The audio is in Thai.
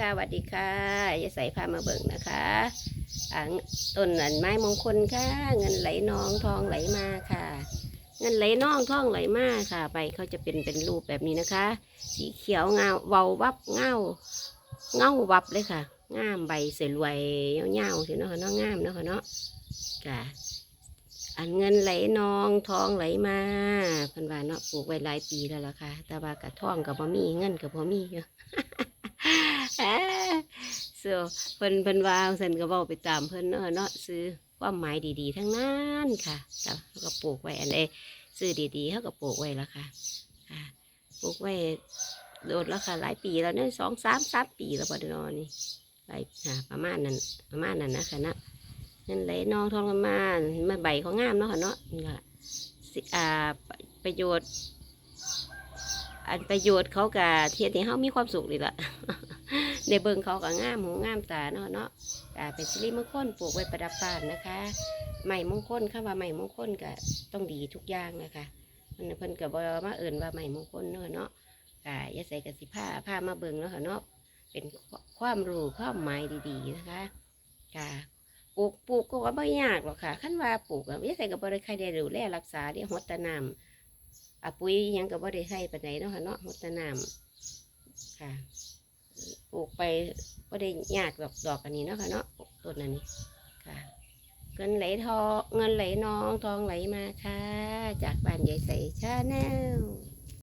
ค่ะสวัสดีค่ะยายใส่พามาเบิ่งนะคะอ่าต้นอันไม้มงคลค่ะ เงินไหลนองทองไหลมาค่ะ เงินไหลนองทองไหลมาค่ะ ใบเขาจะเป็นเป็นรูปแบบนี้นะคะ สีเขียวเงาเวาวับเงาเงาวับเลยค่ะงามใบสวยเงาๆสิเนาะค่ะเนาะงามเนาะค่ะเนาะค่ะอันเงินไหลนองทองไหลมาพันว่าเนาะปลูกไว้หลายปีแล้วล่ะค่ะ แต่ว่ากับทองกับบ่มีเงินกับบ่มีอ ยู่ so เพิ่นเพิ่นว่าเพิ่นก็เว้าไปตามเพิ่นเนาะเนาะซื้อความหมายดีๆ ทั้งนั้นค่ะแต่เขาก็ปลูกไว้อันใดซื้อดีๆเขาก็ปลูกไว้แล้วค่ะค่ะปลูกไว้โดดแล้วค่ะ หลายปีแล้วเนี่ยสองสามสามปีแล้วบ่ได้นอนนี่หลายประมาณนั้นประมาณนั้นนะคะนะนั่นไหลนองทองกันมามาใบเขางามเนาะค่ะเนาะนี่ค่ะอ่าประโยชน์อันประโยชน์เขากับเทียนที่เขามีความสุขดีละ ในเบิงเขากับงามหูงามตาเนาะเนาะอ่าเป็นสิริมงคลปลูกไว้ประดับบ้านนะคะใหม่มงคลค่ะว่าใหม่มงคลก็ต้องดีทุกอย่างนะคะมันเพิ่นกับ่มาเอิ่นว่าใหม่มงคลเนาะเนาะอ่ายาใส่กับสิผ้าผ้ามาเบิงแล้วค่ะเนาะเป็นความรู้ความหมายดีๆนะคะค่ะปลูกปลูกก็ว่าไม่ยากหรอกค่ะขั้นว่าปลูกอะยาใส่กับบริใครได้ดูแลรักษาเดี๋ยวหดตะนำอปุ๋ยยังก็บ่ได้ใส่ปานใดเนาะค่ะเนาะหดตะน้ำค่ะ ลูกไปบ่ได้ยากดอกดอกอันนี้เนาะค่ะเนาะต้นอันนี้ค่ะ เงินไหลทองเงินไหลน้องทองไหลมาค่ะ จากบ้านใหญ่ใส่ชาแนล